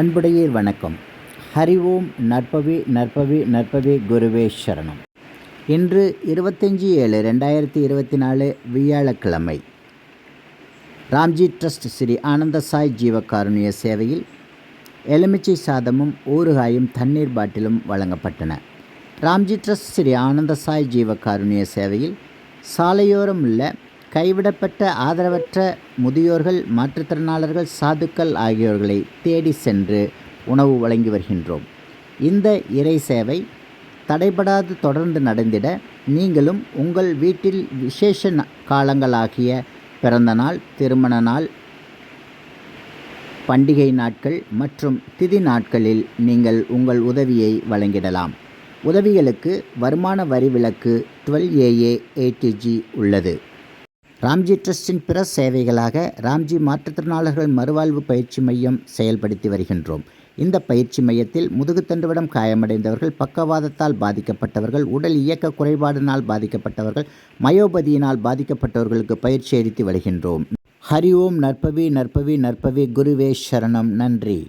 அன்புடையீர் வணக்கம். ஹரி ஓம் நற்பவி நற்பவி நற்பவி குருவே சரணம். இன்று இருபத்தஞ்சி ஏழு ரெண்டாயிரத்தி இருபத்தி நாலு வியாழக்கிழமை. ராம்ஜி ட்ரஸ்ட் ஸ்ரீ ஆனந்தசாய் ஜீவக்காருணிய ஜீவகாருண்ய சேவையில் எலுமிச்சை சாதமும் ஊறுகாயும் தண்ணீர் பாட்டிலும் வழங்கப்பட்டன. ராம்ஜி ட்ரஸ்ட் ஸ்ரீ ஆனந்தசாய் ஜீவகாருண்ய சேவையில் சாலையோரம் உள்ள கைவிடப்பட்ட ஆதரவற்ற முதியோர்கள் மாற்றுத்திறனாளர்கள் சாதுக்கள் ஆகியோர்களை தேடி சென்று உணவு வழங்கி வருகின்றோம். இந்த இறை சேவை தடைபடாது தொடர்ந்து நடந்திட நீங்களும் உங்கள் வீட்டில் விசேஷ காலங்களாகிய பிறந்தநாள் திருமண நாள் பண்டிகை நாட்கள் மற்றும் திதி நாட்களில் நீங்கள் உங்கள் உதவியை வழங்கிடலாம். உதவிகளுக்கு வருமான வரி விலக்கு டுவெல் ஏஏ ஏடிஜி உள்ளது. ராம்ஜி ட்ரஸ்டின் பிற சேவைகளாக ராம்ஜி மாற்றுத்திறனாளர்கள் மறுவாழ்வு பயிற்சி மையம் செயல்படுத்தி வருகின்றோம். இந்த பயிற்சி மையத்தில் முதுகுத்தண்டுவிடம் காயமடைந்தவர்கள் பக்கவாதத்தால் பாதிக்கப்பட்டவர்கள் உடல் இயக்க குறைபாடினால் பாதிக்கப்பட்டவர்கள் மயோபதியினால் பாதிக்கப்பட்டவர்களுக்கு பயிற்சி அளித்து வருகின்றோம். ஹரி ஓம் நற்பவி நற்பவி நற்பவி குருவே சரணம். நன்றி.